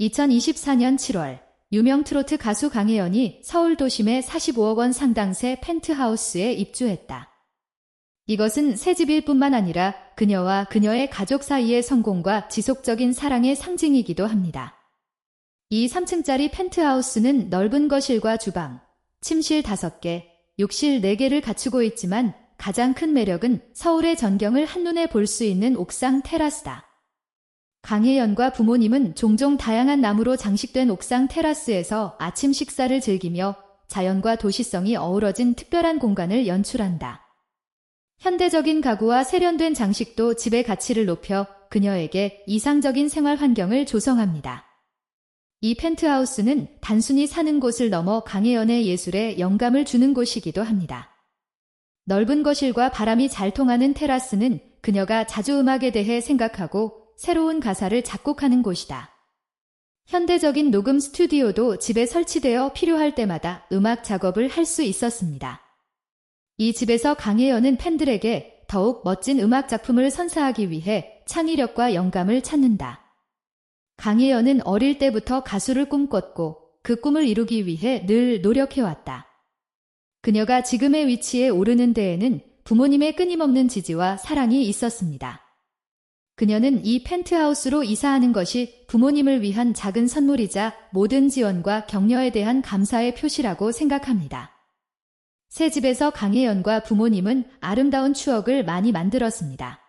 2024년 7월 유명 트로트 가수 강혜연이 서울 도심의 45억 원 상당세 펜트하우스에 입주했다. 이것은 새 집일 뿐만 아니라 그녀와 그녀의 가족 사이의 성공과 지속적인 사랑의 상징이기도 합니다. 이 3층짜리 펜트하우스는 넓은 거실과 주방, 침실 5개, 욕실 4개를 갖추고 있지만 가장 큰 매력은 서울의 전경을 한눈에 볼 수 있는 옥상 테라스다. 강혜연과 부모님은 종종 다양한 나무로 장식된 옥상 테라스에서 아침 식사를 즐기며 자연과 도시성이 어우러진 특별한 공간을 연출한다. 현대적인 가구와 세련된 장식도 집의 가치를 높여 그녀에게 이상적인 생활 환경을 조성합니다. 이 펜트하우스는 단순히 사는 곳을 넘어 강혜연의 예술에 영감을 주는 곳이기도 합니다. 넓은 거실과 바람이 잘 통하는 테라스는 그녀가 자주 음악에 대해 생각하고 새로운 가사를 작곡하는 곳이다. 현대적인 녹음 스튜디오도 집에 설치되어 필요할 때마다 음악 작업을 할 수 있었습니다. 이 집에서 강혜연은 팬들에게 더욱 멋진 음악 작품을 선사하기 위해 창의력과 영감을 찾는다. 강혜연은 어릴 때부터 가수를 꿈꿨고 그 꿈을 이루기 위해 늘 노력해왔다. 그녀가 지금의 위치에 오르는 데에는 부모님의 끊임없는 지지와 사랑이 있었습니다. 그녀는 이 펜트하우스로 이사하는 것이 부모님을 위한 작은 선물이자 모든 지원과 격려에 대한 감사의 표시라고 생각합니다. 새 집에서 강혜연과 부모님은 아름다운 추억을 많이 만들었습니다.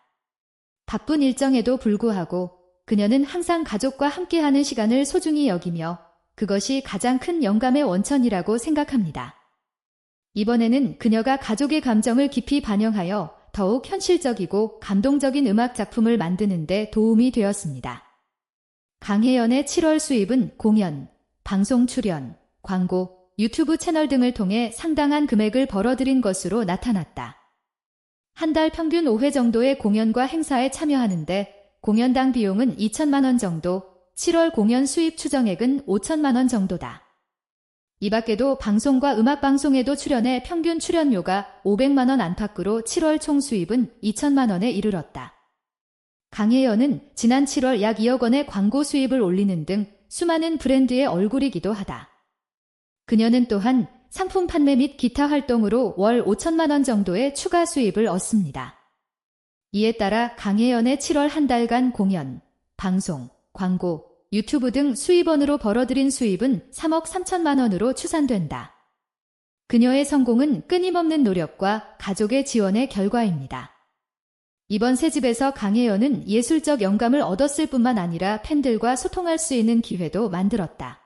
바쁜 일정에도 불구하고 그녀는 항상 가족과 함께하는 시간을 소중히 여기며 그것이 가장 큰 영감의 원천이라고 생각합니다. 이번에는 그녀가 가족의 감정을 깊이 반영하여 더욱 현실적이고 감동적인 음악 작품을 만드는데 도움이 되었습니다. 강혜연의 7월 수입은 공연, 방송 출연, 광고, 유튜브 채널 등을 통해 상당한 금액을 벌어들인 것으로 나타났다. 한 달 평균 5회 정도의 공연과 행사에 참여하는데 공연당 비용은 2천만 원 정도, 7월 공연 수입 추정액은 5천만 원 정도다. 이 밖에도 방송과 음악방송에도 출연해 평균 출연료가 500만원 안팎으로 7월 총 수입은 2천만원에 이르렀다. 강혜연은 지난 7월 약 2억 원의 광고 수입을 올리는 등 수많은 브랜드의 얼굴이기도 하다. 그녀는 또한 상품 판매 및 기타 활동으로 월 5천만 원 정도의 추가 수입을 얻습니다. 이에 따라 강혜연의 7월 한 달간 공연, 방송, 광고, 유튜브 등 수입원으로 벌어들인 수입은 3억 3천만 원으로 추산된다. 그녀의 성공은 끊임없는 노력과 가족의 지원의 결과입니다. 이번 새 집에서 강혜연은 예술적 영감을 얻었을 뿐만 아니라 팬들과 소통할 수 있는 기회도 만들었다.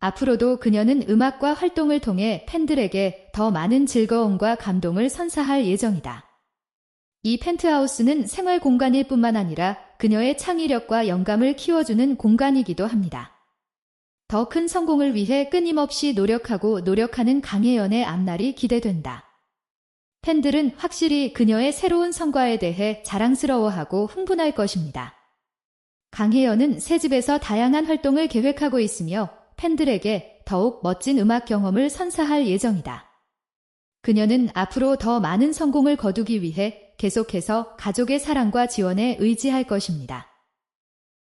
앞으로도 그녀는 음악과 활동을 통해 팬들에게 더 많은 즐거움과 감동을 선사할 예정이다. 이 펜트하우스는 생활 공간일 뿐만 아니라 그녀의 창의력과 영감을 키워주는 공간이기도 합니다. 더 큰 성공을 위해 끊임없이 노력하고 노력하는 강혜연의 앞날이 기대된다. 팬들은 확실히 그녀의 새로운 성과에 대해 자랑스러워하고 흥분할 것입니다. 강혜연은 새 집에서 다양한 활동을 계획하고 있으며 팬들에게 더욱 멋진 음악 경험을 선사할 예정이다. 그녀는 앞으로 더 많은 성공을 거두기 위해 계속해서 가족의 사랑과 지원에 의지할 것입니다.